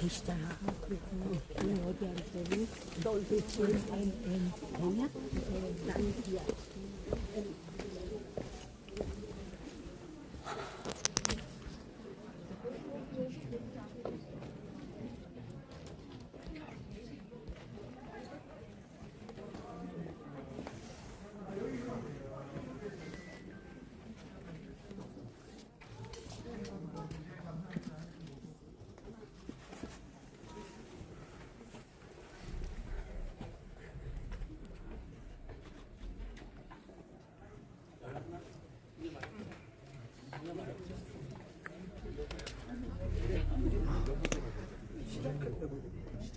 gestern Nachmittag, ich bin heute unterwegs, sollte ich ein Dann hier.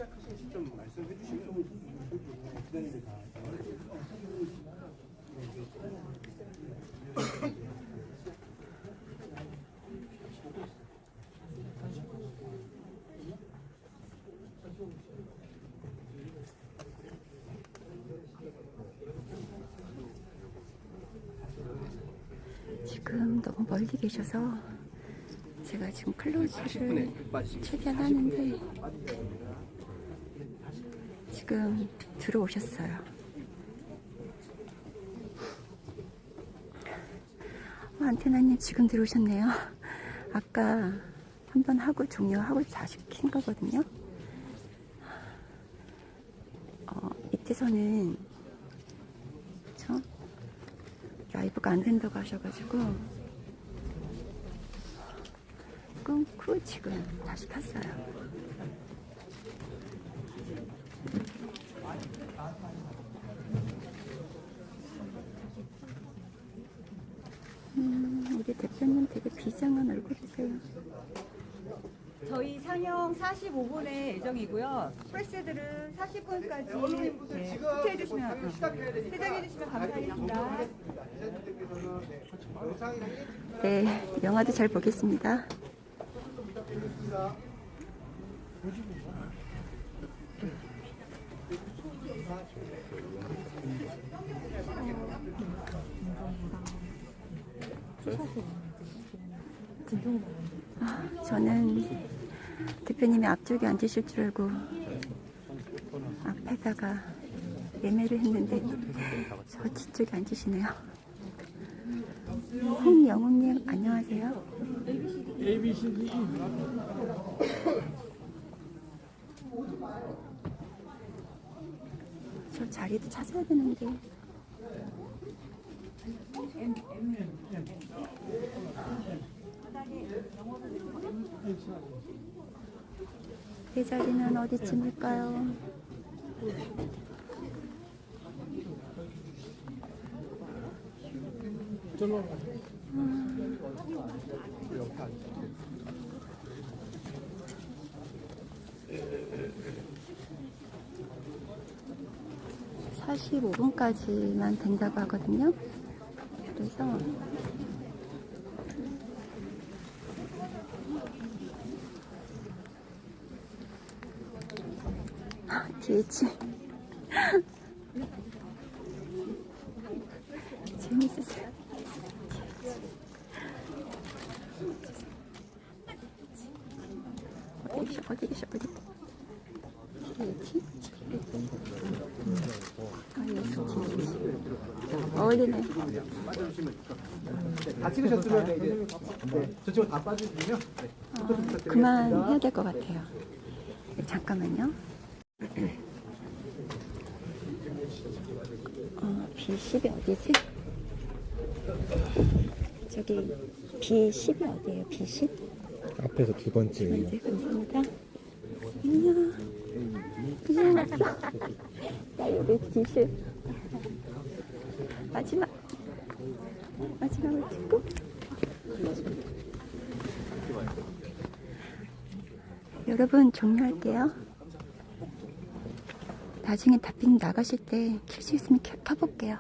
시작하신 시점 말씀해 주시면 기다리는 다. 지금 너무 멀리 계셔서 제가 지금 클로즈를 최대한 하는데 지금 들어오셨어요. 어, 안테나님 지금 들어오셨네요. 아까 한 번 하고 종료하고 다시 킨 거거든요. 어, 이때서는 그쵸? 라이브가 안 된다고 하셔가지고 끊고 지금 다시 켰어요. 음, 우리 대표님 비장한 얼굴이세요. 저희 상영 45분에 예정이고요. 프레스들은 40분까지 네, 후퇴해 주시면 퇴장해 주시면 감사하겠습니다. 네, 영화도 잘 보겠습니다. 아, 저는 대표님이 앞쪽에 앉으실 줄 알고 앞에다가 예매를 했는데 저 뒤쪽에 앉으시네요. 홍영웅님 안녕하세요. 저 자리도 찾아야 되는데. 내 자리는 어디쯤일까요? 사 45분까지만 된다고 하거든요. 그래서 아, DH 재밌으세요? 어디 계셔? 어디 계셔? 어디? DH? 아. 어울리네. 다 찍으셨으면 이제 네, 저쪽으로 다 빠져주시면 네. 아, 그만 해야 될 것 같아요. 네, 잠깐만요. 어, B10이 어디지? 저기 B10이 어디예요? B10? 앞에서 두 번째예요. 네, 감사합니다. 안녕. 안녕 왔어. 나 여기 B10. 마지막. 마지막을 찍고. 여러분 종료할게요. 나중에 다핑 나가실 때 킬 수 있으면 켜, 켜볼게요.